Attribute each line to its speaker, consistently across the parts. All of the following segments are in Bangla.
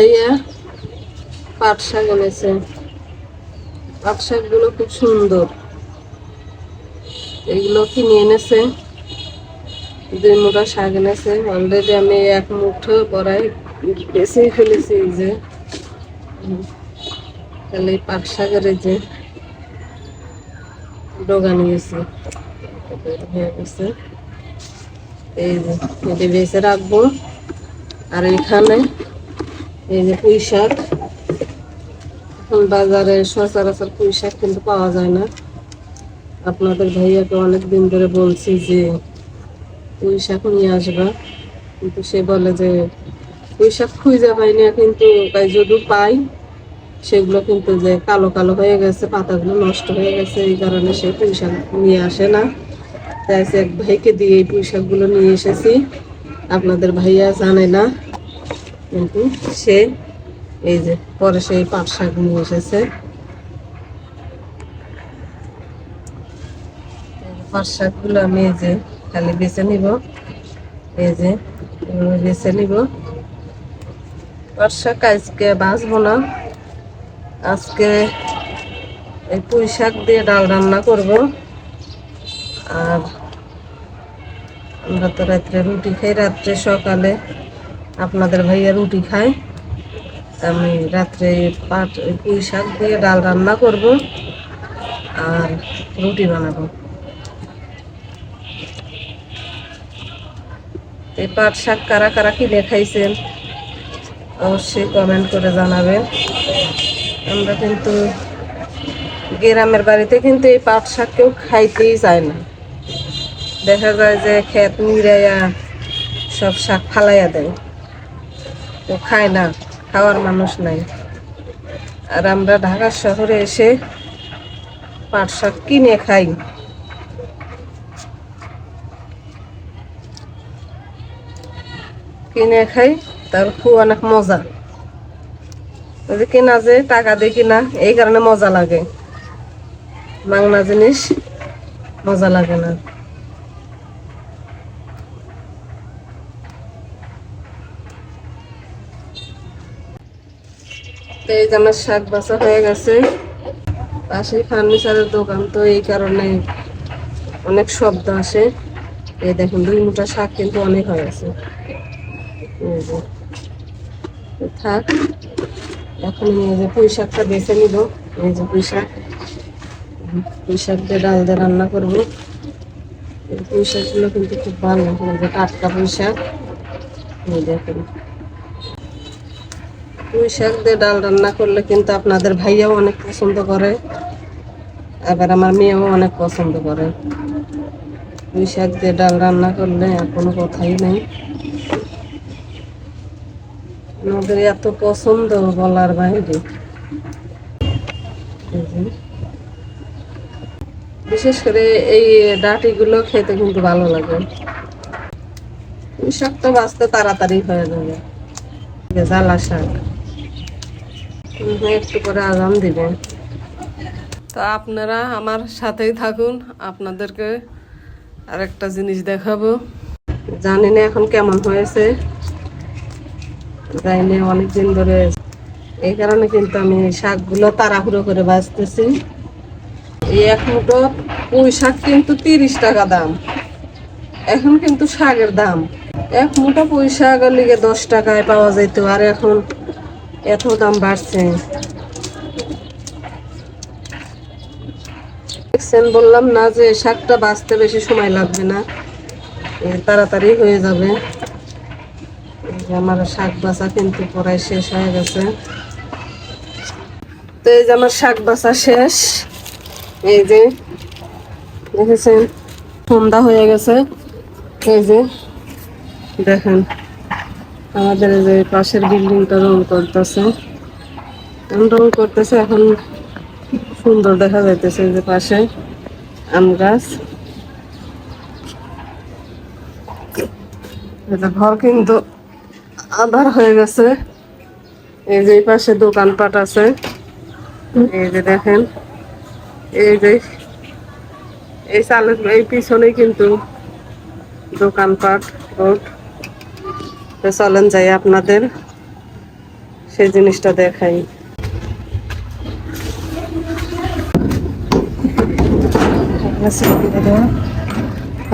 Speaker 1: ভাইয়া পাট শাক এনেছে। পাট শাকগুলো খুব সুন্দর। এগুলো কিনে এনেছে। দুই মুঠা শাক এনেছে। অলরেডি আমি এক মুঠো পরাই বেশি ফেলেছি এই যে। তাহলে এই পাট শাকের এই যে ডোগা নিয়েছি। হয়ে গেছে এই যে, এটি বেছে রাখব। আর এখানে এই যে পুঁই শাক। এখন বাজারে সচরাচর পুঁই শাক কিন্তু পাওয়া যায় না। আপনাদের ভাইয়াকে অনেক দিন ধরে বলছি যে, পুঁই শাক নিয়ে আসবা। কিন্তু সে বলে যে, পুঁই শাক খুঁজে পাই না কিন্তু যদি পাই, সেগুলো কিন্তু যে কালো কালো হয়ে গেছে, পাতাগুলো নষ্ট হয়ে গেছে, এই কারণে সে পুঁই শাক নিয়ে আসে না। তাই এক ভাইকে দিয়ে এই পুঁই শাকগুলো নিয়ে এসেছি। আপনাদের ভাইয়া জানে না কিন্তু সে এই যে, পরে সেই পাট শাক নিয়ে এসেছে। পাট শাকগুলো আমি এই যে খালি বেছে নিব। এই যে বেছে নিব। পাট শাক আজকে বাঁচবো না। আজকে এই পুঁই শাক দিয়ে ডাল রান্না করব। আর আমরা তো রাত্রে রুটি খাই, রাত্রে সকালে আপনাদের ভাইয়া রুটি খায়। আমি রাত্রে পাট পুঁই শাক দিয়ে ডাল রান্না করব আর রুটি বানাবো। এই পাট শাক কারা কারা কিনে খাইছেন অবশ্যই কমেন্ট করে জানাবেন। আমরা কিন্তু গ্রামের বাড়িতে কিন্তু এই পাট শাক কেউ খাইতেই চায় না। দেখা যায় যে ক্ষেত নিরাইয়া সব শাক ফালাইয়া দেয়। খায় না, খাওয়ার মানুষ নাই। আর আমরা ঢাকা শহরে এসে পাট শাক কিনে খাই। কিনে খাই, তার খুব অনেক মজা। যে কেনা যে, টাকা দিয়ে কিনা, এই কারণে মজা লাগে। বাংলা জিনিস মজা লাগে না। এই যে আমার শাক বাসা হয়ে গেছে। পাশেই ফার্নিচারের দোকান, তো এই কারণে অনেক শব্দ আসে। এই দেখুন, দুই মুঠা শাক কিন্তু অনেক হয়ে গেছে। থাক, এখন এই যে পুঁই শাকটা বেছে নিব। এই যে পুঁই শাক পুঁই শাক দিয়ে ডাল দিয়ে রান্না করব। পুঁই শাকগুলো কিন্তু খুব ভালো যে টাটকা পুঁই শাক। দেখুন। পুঁই শাক দিয়ে ডাল রান্না করলে কিন্তু আপনাদের ভাইয়াও অনেক পছন্দ করে, আবার আমার মেয়েও অনেক পছন্দ করে। পুঁই শাক দিয়ে ডাল রান্না করলে আর কোনো কথাই নেই। আমাদের এত পছন্দ বলার বাইরে। বিশেষ করে এই ডাটিগুলো খেতে কিন্তু ভালো লাগে। পুঁই শাক তো বাঁচতে তাড়াতাড়ি হয়ে যাবে। জ্বালা শাক। একটু করে আগাম দিবে। তো আপনারা আমার সাথেই থাকুন আপনাদেরকে আরেকটা জিনিস দেখাবো। জানি না এখন কেমন হয়েছে। যাইনি অনেকদিন ধরে এই কারণে কিন্তু আমি শাকগুলো তাড়াহুড়ো করে বাঁচতেছি। এই এক মুঠো পুঁই শাক কিন্তু তিরিশ টাকা দাম। এখন কিন্তু শাকের দাম। এক মুঠো পুঁই শাক লিগে দশ টাকায় পাওয়া যেত আর এখন এত দাম বাড়ছে। দেখছেন, বললাম না যে শাকটা বাঁচতে বেশি সময় লাগবে না। তাড়াতাড়ি হয়ে যাবে। আমার শাক বাছা কিন্তু প্রায় শেষ হয়ে গেছে। তো এই যে আমার শাক বাছা শেষ। এই যে, দেখেছেন? সন্ধ্যা হয়ে গেছে। এই যে, দেখেন। আমাদের যে পাশের বিল্ডিংটা রং করতেছে। রং করতেছে, এখন সুন্দর দেখা যাইতেছে যে পাশে আম গাছ। ঘর কিন্তু আধার হয়ে গেছে। এই যে পাশে দোকানপাট আছে। এই যে দেখেন, এই যে এই চালের এই পিছনে কিন্তু দোকানপাট, রোড। তো চলেন যাই আপনাদের সেই জিনিসটা দেখাই।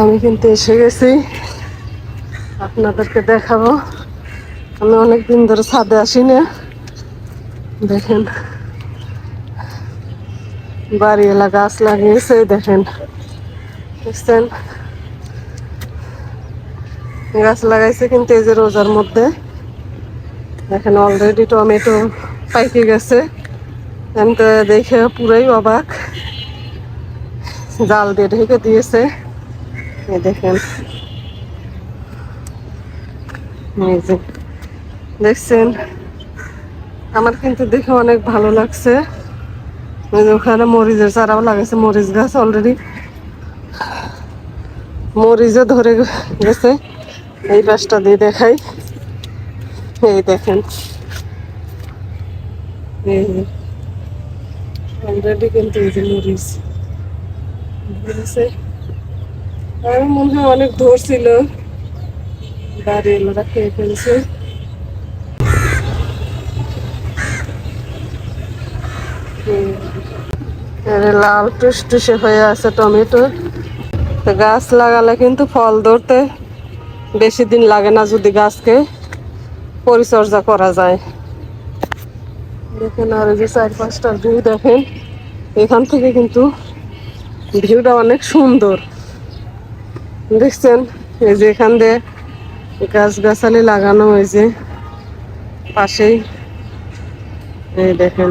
Speaker 1: আমি কিন্তু এসে গেছি। আপনাদেরকে দেখাবো। আমি অনেকদিন ধরে ছাদে আসি না দেখেন। বাড়ি এলা গাছ লাগিয়েছে, দেখেন। বুঝছেন গাছ লাগাইছে কিন্তু এই যে রোজার মধ্যে। দেখেন অলরেডি টমেটো পাইকে গেছে। আমি দেখে পুরাই অবাক। জাল দিয়ে ঢেকে দিয়েছে। দেখেন। দেখছেন? আমার কিন্তু দেখে অনেক ভালো লাগছে। ওখানে মরিচের চারাও লাগাইছে, মরিচ গাছ অলরেডি মরিচও ধরে গেছে। এই পাশটা দিয়ে দেখাই। এই দেখেন। অলরেডি কিন্তু আর মনে হয় অনেক ধরছিল খেয়ে ফেলছে। হয়ে আছে টমেটো। গাছ লাগালে কিন্তু ফল ধরতে বেশি দিন লাগে না যদি গাছকে পরিচর্যা করা যায়। দেখেন আর যে চার পাঁচটা ভিউ দেখেন, এখান থেকে কিন্তু ভিউটা অনেক সুন্দর। দেখছেন? এই যে এখান দিয়ে গাছ গাছালি লাগানো হয়েছে। পাশেই এই দেখেন।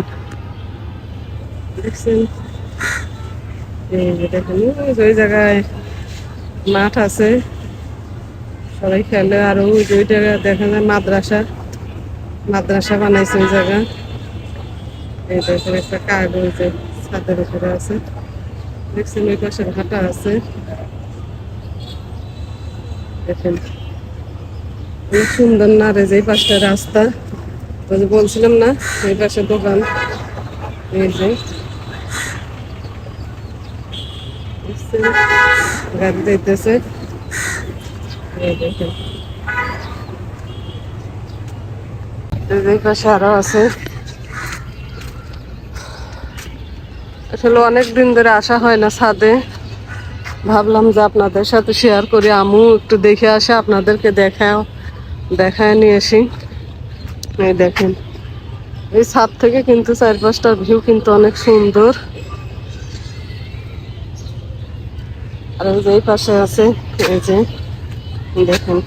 Speaker 1: দেখছেন? এই দেখেন ওই জায়গায় মাঠ আছে। সবাই খেলে। আর ওই যে ওই জায়গায় দেখা যায় মাদ্রাসা। মাদ্রাসা বানাইছে ওই জায়গা। এই দেখেন একটা ওই ছাদের উপরে আছে। দেখছেন ওই পাশে ভাটা আছে। দেখেন। অনেক সুন্দর না রে যে পাশটা রাস্তা? বলছিলাম না এই পাশে দোকান। এই যে। গাড়ি যাইতেছে। এই দেখেন পাশে আরও আছে। আসলে অনেক দিন ধরে আসা হয় না ছাদে। ভাবলাম যে আপনাদের সাথে শেয়ার করি। আমু একটু দেখে আসে, আপনাদেরকে দেখাও দেখায় নিয়ে আসি। এই দেখেন। এই ছাদ থেকে কিন্তু চার পাঁচটার ভিউ কিন্তু অনেক সুন্দর। আর এই পাশে আছে, এই যে দেখেন।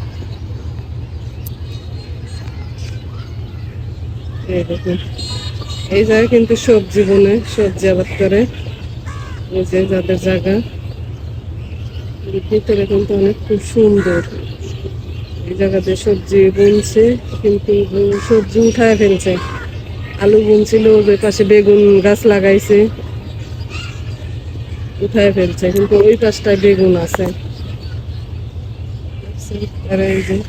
Speaker 1: এই দেখেন। এই জায়গায় কিন্তু সবজি বনে, সবজি আবাদ করে। এই যে যাদের জায়গা। ভিতরে কিন্তু অনেক খুব সুন্দর। এই জায়গাতে সবজি বুনছে, কিন্তু সবজি উঠায় ফেলছে। আলু বুনছিল ওই পাশে বেগুন গাছ লাগাইছে। উঠায় ফেলছে, কিন্তু ওই পাশটায় বেগুন আছে। দেখেন।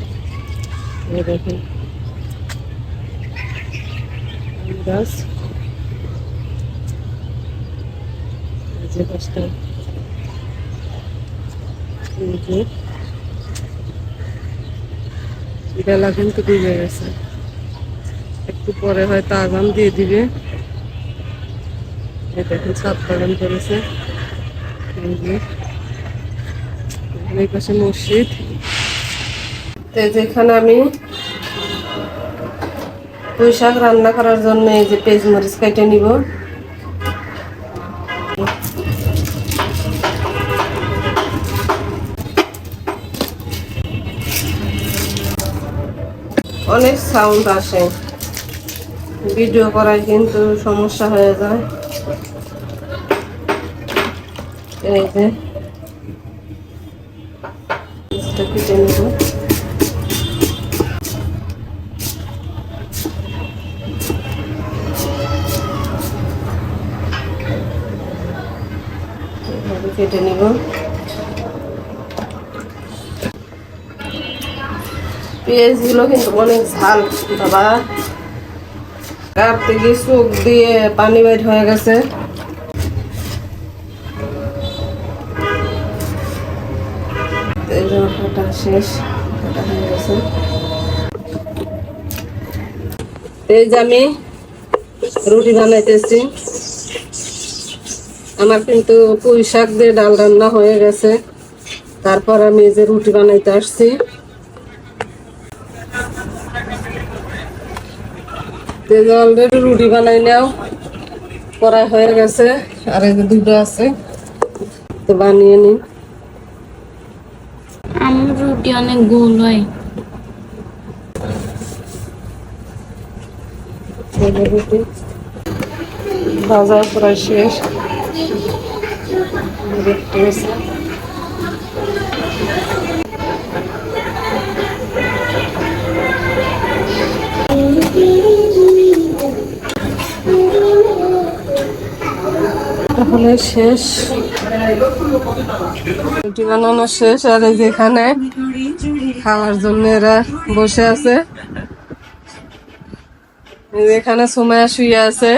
Speaker 1: বেলা কিন্তু ডুবে গেছে। একটু পরে হয়তো আগাম দিয়ে দিবে। দেখেন, ছাদ বাগান করেছে। পাশে মসজিদ। তো এই যে এখানে আমি পুঁই শাক রান্না করার জন্য এই যে পেঁয়াজ মরিচ কেটে নিব। অনেক সাউন্ড আসে। ভিডিও করায় কিন্তু সমস্যা হয়ে যায়। এই যে। কেটে নেব। পেঁয়াজগুলো কিন্তু অনেক দিয়ে পানি হয়ে গেছে। শেষ হয়ে গেছে। এই যে আমি রুটি বানাইতেছি। আমার কিন্তু পুঁই শাক দিয়ে ডাল রান্না হয়ে গেছে। তারপর আমি এই যে রুটি বানাইতে আসছি। অলরেডি রুটি বানাই নাও করা হয়ে গেছে আর এই যে দুটো আছে তো বানিয়ে নিন
Speaker 2: আমার রুটি অনেক গোল হয়।
Speaker 1: রুটি ভাজা প্রায় শেষ। তাহলে শেষ। রুটি বানানো শেষ, আর এই যেখানে খাওয়ার জন্য এরা বসে আছে। এই যে এখানে সময় শুয়ে আছে।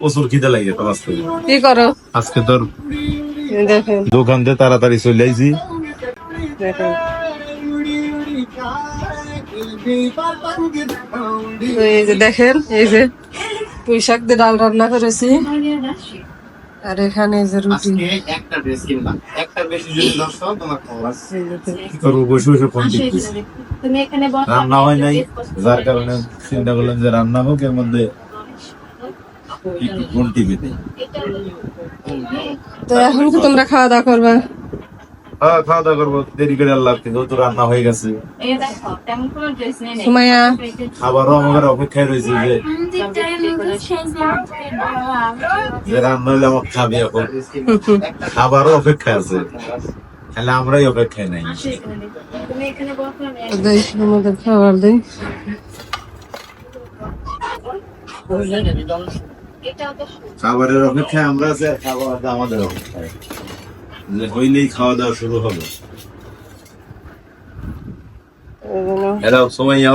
Speaker 3: প্রচুর খিদে লাগে তো আজকে।
Speaker 1: কি করো?
Speaker 3: আজকে তোর
Speaker 1: দেখেন।
Speaker 3: দোকান দিয়ে তাড়াতাড়ি চলে আইছি।
Speaker 1: দেখেন। এই যে দেখেন এই যে পুঁই শাক দিয়ে ডাল রান্না করেছি। আর এখানে এই যে রুটি।
Speaker 4: একটা ড্রেস কিনবা একটা বেশি যদি নষ্ট হয় তোমার খবর আছে।
Speaker 3: কি করব বসে বসে ফোন
Speaker 2: তুমি এখানে
Speaker 3: রান্না হয় নাই যার কারণে চিন্তা করলাম যে রান্না হোক এর মধ্যে একটু ফোন টিপে
Speaker 1: তো এখন কি তোমরা খাওয়া দাওয়া করবা?
Speaker 3: হ্যাঁ খাওয়া দাওয়া করব। দেরি করে যেহেতু রান্না হয়ে গেছে।
Speaker 2: এই দেখো তেমন কোনো ড্রেস নেই
Speaker 1: সুমাইয়া।
Speaker 3: খাবারও আমাদের অপেক্ষায় রয়েছে যে যে রান্না হইলে আমার খাবে এখন। খাবারও অপেক্ষায় আছে। তাহলে আমরাই অপেক্ষায় নাই।
Speaker 1: তো আমাদের খাবার দেই।
Speaker 2: তো
Speaker 3: খাবারের অপেক্ষায় আমরা আছি আর খাবার আমাদের অপেক্ষায়। যে হইলেই খাওয়া দাওয়া শুরু হবে।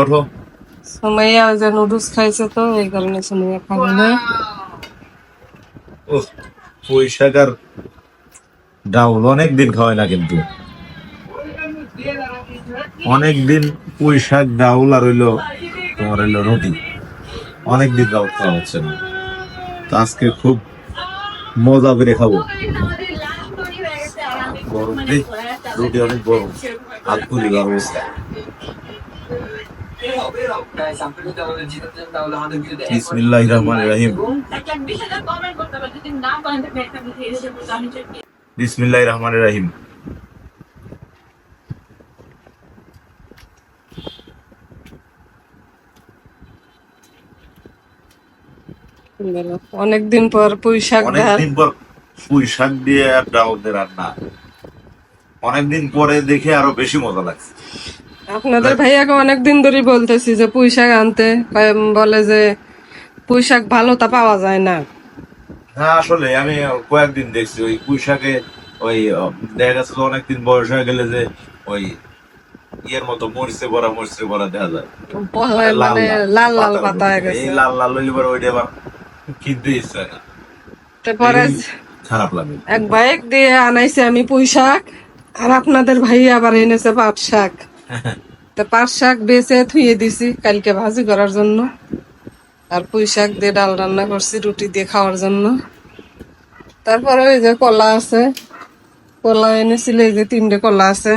Speaker 3: ওঠো।
Speaker 1: সুমাইয়া ওই যে নুডলস খাইছে তো এই কারণে সুমাইয়া খাবে না
Speaker 3: ও পুঁই শাক আর ডাউল অনেক দিন খাওয়ায় না কিন্তু। অনেক দিন পুঁই শাক ডাউল আর হইল তোমার হইল রুটি। অনেক দিন ডাউল খাওয়া হচ্ছে না। তো আজকে খুব মজা করে খাব। গরম রে, রুটি অনেক গরম হাত পুলি গরম বিসমিল্লাহ রহমান রহিম। বিসমিল্লাহ রহমান রহিম।
Speaker 1: অনেকদিন পর পুঁই শাক ডাল।
Speaker 3: অনেকদিন পর পুঁই শাক দিয়ে ডাউল দিয়ে রান্না। অনেকদিন পরে দেখে আরও বেশি মজা লাগছে।
Speaker 1: আপনাদের ভাইয়াকে অনেকদিন ধরে বলতেছি যে পুঁই শাক আনতে বলে যে পুঁই শাক ভালো তা পাওয়া যায় না।
Speaker 3: হ্যাঁ আসলে আমি কয়েকদিন দেখছি ওই পুঁই শাকে ওই দেখা গেছে অনেকদিন বয়স হয়ে গেলে যে ওই ইয়ের মতো মরিচে ভরা মরিচে ভরা দেখা যায়।
Speaker 1: মানে লাল লাল পাতা
Speaker 3: এই লাল লাল হইলে পরে ওইটা কিনতে ইচ্ছা না।
Speaker 1: তারপরে
Speaker 3: খারাপ লাগে।
Speaker 1: এক বাইক দিয়ে আনাইছে আমি পুঁই আর আপনাদের ভাই আবার এনেছে পাট শাক। তা পাট শাক বেছে থুয়ে দিছি কালকে ভাজি করার জন্য। আর পুঁই শাক দিয়ে ডাল রান্না করছি রুটি দিয়ে খাওয়ার জন্য। তারপরে ওই যে কলা আছে কলা এনেছিল এই যে তিনটে কলা আছে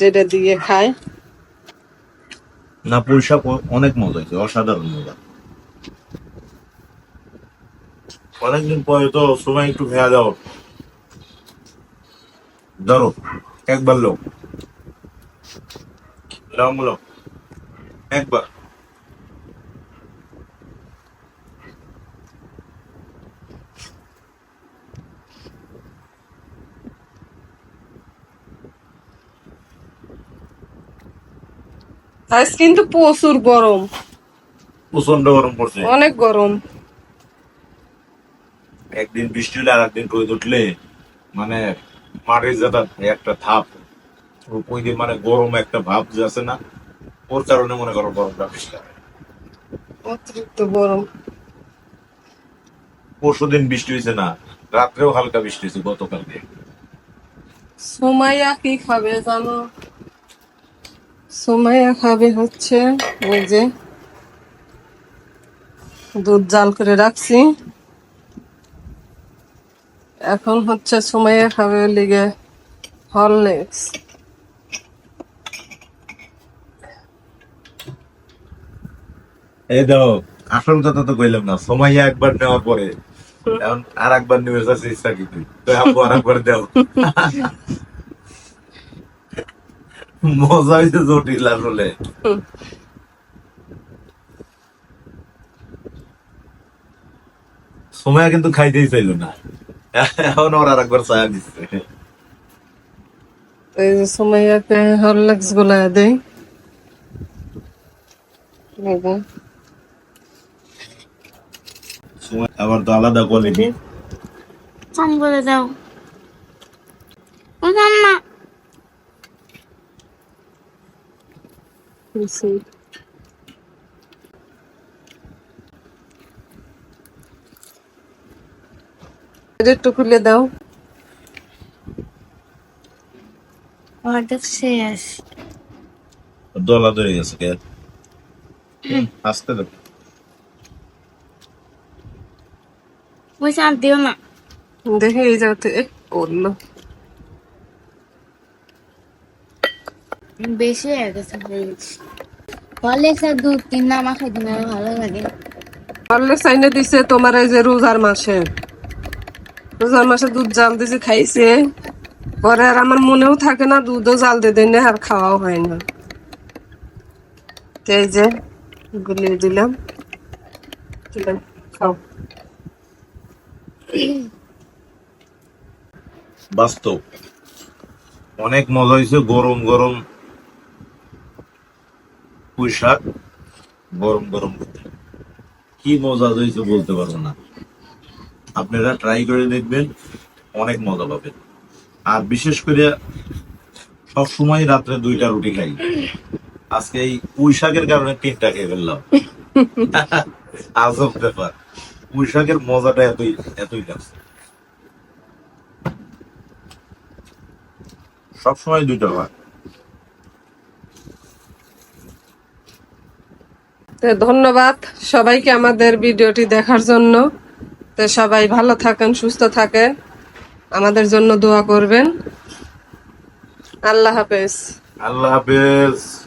Speaker 1: যেটা দিয়ে খায়।
Speaker 3: না পুঁই শাক অনেক মজা হয়েছে অসাধারণ মজা। অনেকদিন পরে তো সময় একটু খেয়া দাও। ধরো একবার লোক লং লোক একবার।
Speaker 1: আজ কিন্তু প্রচুর গরম।
Speaker 3: প্রচণ্ড গরম পড়ছে।
Speaker 1: অনেক গরম।
Speaker 3: একদিন বৃষ্টি হলে আর একদিন রোদ উঠলে মানে মাটির যেটা একটা থাপ ওই যে মানে গরম একটা ভাব যে আছে না ওর কারণে মনে করো গরমটা বেশি লাগে।
Speaker 1: অতিরিক্ত গরম।
Speaker 3: পরশু দিন বৃষ্টি হয়েছে না রাত্রেও হালকা বৃষ্টি হয়েছে গতকালকে।
Speaker 1: সুমাইয়া কি খাবে জানো? সুমাইয়া খাবে হচ্ছে ওই যে দুধ জাল করে রাখছি। এখন হচ্ছে সুমাইয়া খাবে লিগে হরলিক্স।
Speaker 3: এই দাও আসল কথা তো কইলাম না সময় একবার নেওয়ার পরে। এখন আর একবার নিয়ে ইচ্ছা কিন্তু। তো আপু আর একবার দেও। মজা হয়েছে জটিল আসলে। সময় কিন্তু খাইতেই চাইলো না। এখন ওর আর একবার ছায়া দিচ্ছে
Speaker 1: এই যে সুমাইয়াকে হরলিক্সগুলা দেই।
Speaker 3: আবার তো আলাদা কোয়ালিটি
Speaker 2: চান করে দাও। ও না।
Speaker 1: একটু খুলে দাও।
Speaker 2: অর্ধেক শেষ।
Speaker 3: দলা ধরে গেছে কে? আসতে
Speaker 2: দিও না।
Speaker 1: দেখে এই এ,
Speaker 2: বেশি হয়ে গেছে দুধ তিন না খাইতে ভালো লাগে।
Speaker 1: সাইনে দিছে তোমার এই যে রোজার মাসে। রোজার মাসে দুধ জাল দিছে খাইছে পরে আর আমার মনেও থাকে না দুধও জাল দিয়ে দেয় আর খাওয়াও হয় না। এই যে গুলিয়ে দিলাম, খাও।
Speaker 3: বাস্তব। অনেক মজা হয়েছে গরম গরম পুঁই শাক গরম গরম। কি মজা হয়েছে বলতে পারব না। আপনারা ট্রাই করে দেখবেন অনেক মজা পাবেন। আর বিশেষ করে সব সময় রাত্রে দুইটা রুটি খাই। আজকে এই পুঁই শাকের কারণে তিনটা খেয়ে ফেললাম। আজব ব্যাপার। পুঁই শাকের মজাটা এতই এতই লাগছে সবসময় দুইটা হয়।
Speaker 1: তো ধন্যবাদ সবাইকে আমাদের ভিডিওটি দেখার জন্য। তো সবাই ভালো থাকেন সুস্থ থাকেন। আমাদের জন্য দোয়া করবেন। আল্লাহ হাফেজ।
Speaker 3: আল্লাহ হাফেজ।